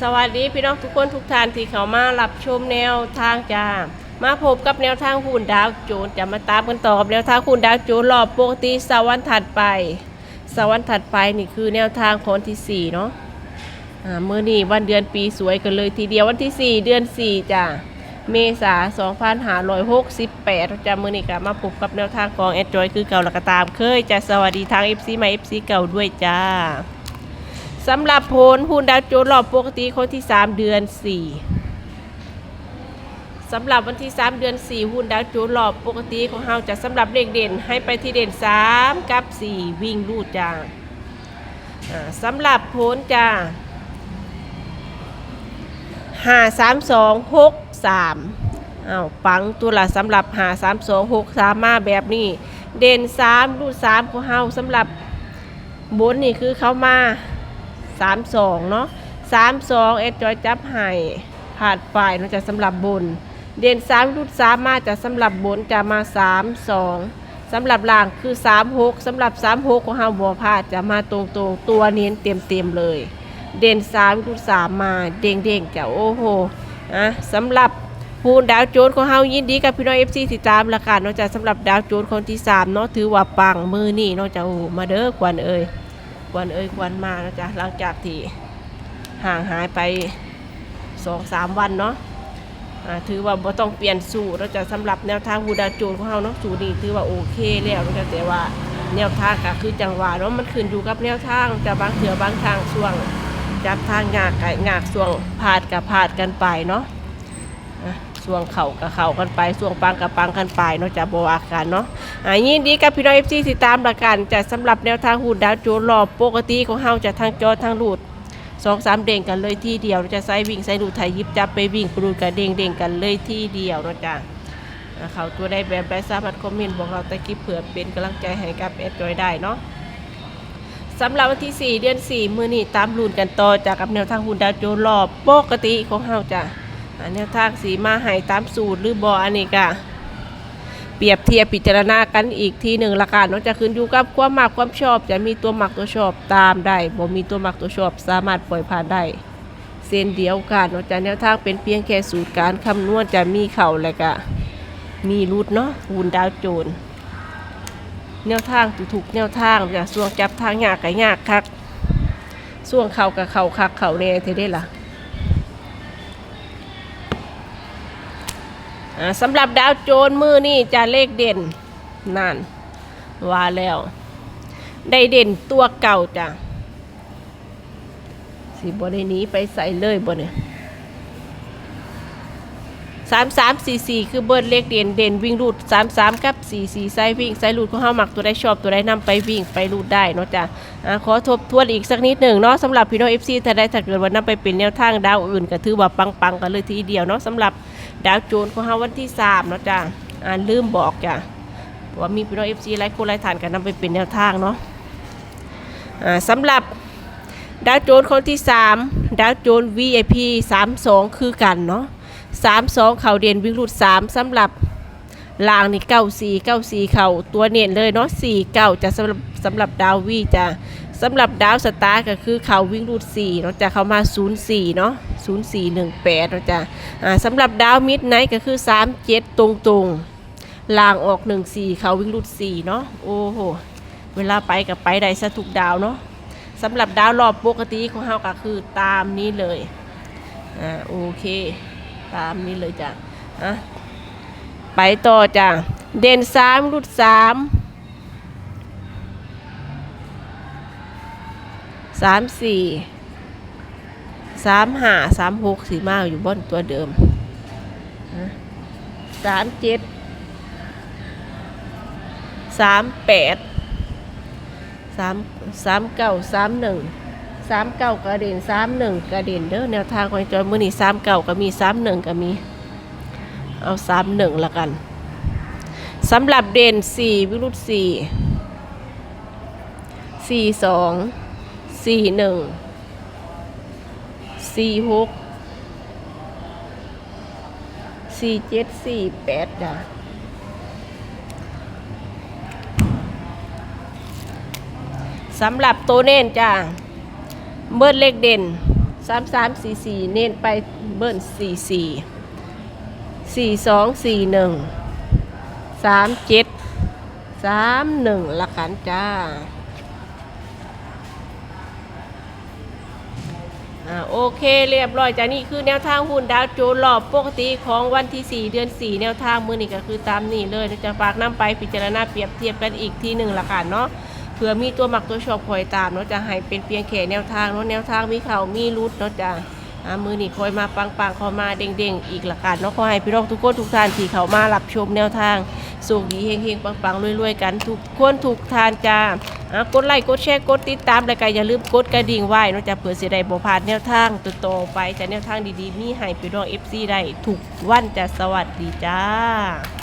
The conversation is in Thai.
สวัสดีพี่น้องทุกคนทุกท่านที่เขามารับชมแนวทางจ้ามาพบกับแนวทางหุ้นดาวโจนจะมาตามกันต่อกับแนวทางหุ้นดาวโจนรอบปกติสวรรค์ถัดไป สวรรค์ถัดไปนี่คือแนวทางคนที่สี่เนาะอ่ามื่อนี้วันเดือนปีสวยกันเลยทีเดียววันที่สี่เดือนสี่จ้าเมษา2568จ้ามื่อนี้ก็มาพบกับแนวทางของแอดจอยคือเก่าและก็ตาม เคยจะสวัสดีทาง FC ใหม่ FC เก่าด้วยจ้า สำหรับผลหุ้นดาวโจนส์รอบปกติคนที่ 3 เดือน 4สำหรับวันที่ 3 เดือน 4 หุ้นดาวโจนส์รอบปกติของเราจะสำหรับเลขเด่นให้ไปที่เด่น 3 กับ 4 วิ่งลูดจ้าสำหรับผลจ้าห้าสามสองหกสามอ้าปังตัวละสำหรับหาสามสองหกสามมาแบบนี้ เด่นสามรูดสามของเฮาสำหรับ บนนี่คือเขามา สามสองเนาะสามสองเอ็ดจอยจับให้ผ่านฝ่ายเนาะจะสำหรับบน เด่นสามรุดสามมาจะสำหรับบนจะมาสามสองสำหรับล่างคือสามหกสำหรับสามหกของเฮาบัวพลาดจะมาตรงตรงๆตัวเน้นเต็มเต็มๆเลย เด่นสามรุดสามมาเด้งเด้งๆจะโอ้โหอะสำหรับผู้ดาวโจนของเฮายินดีกับพี่น้องเอฟซีติดตามละกันเนาะจะสำหรับดาวโจนคนที่สามเนาะถือว่าปังมือนี่เนาะจะโอ้มาเด้อกวนเอ้ย ควันเอ้ยควันมานะจ๊ะหลังจากที่ห่างหายไปสองสามวันเนาะถือว่าบ่ต้องเปลี่ยนสูตรแล้วจะสำหรับแนวทางบูดาโจนของเราเนาะสูตรนี้ถือว่าโอเคแล้วนะจ๊ะแต่ว่าแนวทางก็คือจังหวะเนาะมันขึ้นอยู่กับแนวทางจะบางเถื่อบางทางช่วงจับทางงากไก่งากช่วงพาดกับพาดกันไปเนาะ อ่วงเข่ากับเข่ากันไปช่วงปังกับปังกันไปเนาะจะบวากันเนาะอ่ายินดีกับพี่น้องเอฟซีติดตามประกันจะสำหรับแนวทางหูดดาวโจนรอบปกติของเฮาจะทางจอทางรูดสองสามเด้งกันเลยที่เดียวเราจะใส่วิ่งใส่รูดไทยยิบจับไปวิ่งปรูดกับเด้งเด้งกันเลยที่เดียวเนาะจ้ะเขาตัวได้แบบไรสามารถคอมเมนต์บอกเราตะกี้เผื่อเป็นกำลังใจให้กับแอดจอยได้เนาะสำหรับวันที่ 4 เดือน 4 มือนี้ตามรุ่นกันต่อจากกับแนวทางหุ่นดาวโจนรอบปกติของเฮาจ้ะ อ่าแนวทางสีมาให้ตามสูตรหรือบออันนี้กะเปรียบเทียบพิจารณากันอีกทีหนึ่งละกันนอกจากขึ้นอยู่กับความมักความชอบ จะมีตัวมักตัวชอบตามได้บ่มีตัวมักตัวชอบสามารถปล่อยผ่านได้เส้นเดียวกันนอกจากแนวทางเป็นเพียงแค่สูตรการคำนวณจะมีเข่าและก็มีรูดเนาะหุ่นดาวโจรแนวทางถูกแนวทางจะส่วงจับทางยากกับยากคักส่วงเข่ากับเข่าคักเข่าแน่เท่ได้ล่ะ สำหรับดาวโจนมือนี่จะเลขเด่นนั่นว่าแล้ว ได้เด่นตัวเก่าจ้ะสิบได้นี้ไปใส่เลยบ่เนี่ยสามสามสี่สี่คือเบิร์ดเลขเด่นเด่นวิ่งรูดสามสามกับสี่สี่ไซวิ่งไซรูดของเฮามักตัวได้ชอบตัวได้นำไปวิ่งไปรูดได้เนาะจ้ะอ่าขอทบทวนอีกสักนิดหนึ่งเนาะสำหรับพี่น้องเอฟซีถ้าได้ถ้าเกิดว่านำไปเป็นแนวทางดาวอื่นก็ถือว่าปังๆกันเลยทีเดียวเนาะสำหรับ ดาวโจนของเฮาวันที่สามเนาะจ้ะอ่าลืมบอกจ้ะเพราว่ามีพี่น้องเอฟซีหลายคนหลายฐานกันนำไปเป็นแนวทางเนาะอ่าสำหรับดาวโจนคนที่สามดาวโจน VIP สามสองคือกันเนาะสามสองเข่าเด่นวิ่งรูดสามสำหรับลางนี่เก้าสี่เก้าสี่เข่าตัวเน้นเลยเนาะสี่เก้าจะสำหรับสำหรับดาววีจะ สำหรับดาวสตาร์ก็คือเขาวิ่งรูดสี่เนาะจะเข้ามาศูนย์สี่เนาะศูนย์สี่หนึ่งแปดเนาะจ้ะอ่าสำหรับดาวมิดไนท์ก็คือ 3 7 ตรงตรงๆลางออก 1 4 เขาวิ่งรุด4เนาะโอ้โหเวลาไปกับไปได้สะทุกดาวเนาะสำหรับดาวรอบปกติของเฮาก็คือตามนี้เลยอ่าโอเค ตามนี้เลยจ้ะอะไปต่อจ้ะเด่น3รุด3 3 4สามห้าสามหกสีมาอยู่บนตัวเดิมสามเจ็ดสามแปดสามสามเก้าสามหนึ่งสามเก้ากระเด็นสามหนึ่งกระเด็นเด้อแนวทางของจอยมือนี่สามเก้าก็มีสามหนึ่งก็มี เอาสามหนึ่งละกันสำหรับเด่นสี่วิรุตสี่สี่สอง สี่หนึ่งสี่หกสี่เจ็ดสี่แปดจ้ะสำหรับตัวเน่นจ้ะเบิดเลขเด่นสามสามสี่สี่เน้นไปเบิ้ลสี่สี่สี่สองสี่หนึ่งสามเจ็ดสามหนึ่งละกันจ้า อ่าโอเคเรียบร้อยจ้านี่คือแนวทางหุ้นดาวโจนส์รอบปกติของวันที่ 4 เดือน 4 แนวทางมือนี่ก็คือตามนี่เลยนะจะฝากน้ำไปพิจารณาเปรียบเทียบกันอีกทีหนึ่งละกันเนาะเผื่อมีตัวหมักตัวชอบคอยตามเนาะจะให้เป็นเพียงแค่แนวทางเนาะแนวทางมีเข่ามีรุดเนาะจ้าอามือนี่คอยมาปังปังๆเขามาเด้งๆ อีกละกันเนาะขอให้พี่น้องทุกคนทุกท่านที่เขามารับชมแนวทาง สุขดีเฮงๆปังๆรวยๆกันทุกคนทุกทานจ้าอะกดไลค์กดแชร์กดติดตามแล้วก็อย่าลืมกดกระดิ่งไว้นอกจากเผื่อเสียใด้บ่พลาดแนวทางตัวโตไปจะแนวทางดีๆมีให้พี่น้อง FC ได้ทุกวันจะสวัสดีจ้า